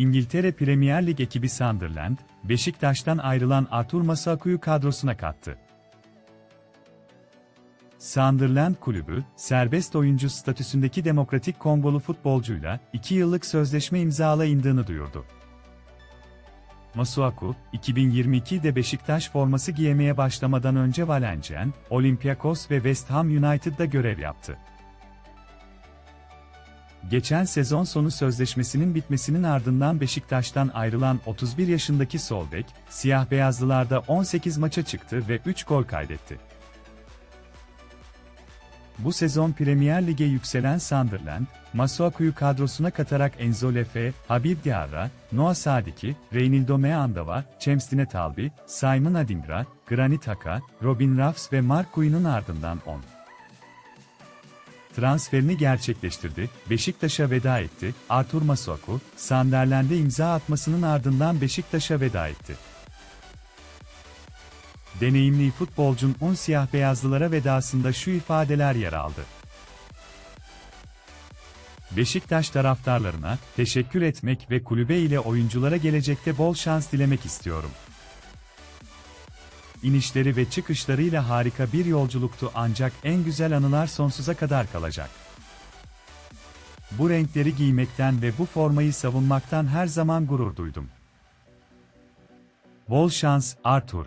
İngiltere Premier Lig ekibi Sunderland, Beşiktaş'tan ayrılan Artur Masuaku'yu kadrosuna kattı. Sunderland kulübü, serbest oyuncu statüsündeki Demokratik Kongolu futbolcuyla 2 yıllık sözleşme imzalayındığını duyurdu. Masuaku, 2022'de Beşiktaş forması giyemeye başlamadan önce Valenciennes, Olympiakos ve West Ham United'da görev yaptı. Geçen sezon sonu sözleşmesinin bitmesinin ardından Beşiktaş'tan ayrılan 31 yaşındaki sol bek, siyah beyazlılarda 18 maça çıktı ve 3 gol kaydetti. Bu sezon Premier Lig'e yükselen Sunderland, Masuaku'yu kadrosuna katarak Enzo Lefe, Habib Diarra, Noah Sadiki, Reynildo Meandava, Cemstine Talbi, Simon Adingra, Granit Haka, Robin Ruffs ve Mark Gui'nin ardından 10 transferini gerçekleştirdi, Beşiktaş'a veda etti, Artur Masuaku, Sunderland'e imza atmasının ardından Beşiktaş'a veda etti. Deneyimli futbolcun un siyah beyazlılara vedasında şu ifadeler yer aldı. Beşiktaş taraftarlarına teşekkür etmek ve kulübe ile oyunculara gelecekte bol şans dilemek istiyorum. İnişleri ve çıkışlarıyla harika bir yolculuktu ancak en güzel anılar sonsuza kadar kalacak. Bu renkleri giymekten ve bu formayı savunmaktan her zaman gurur duydum. Bol şans, Arthur.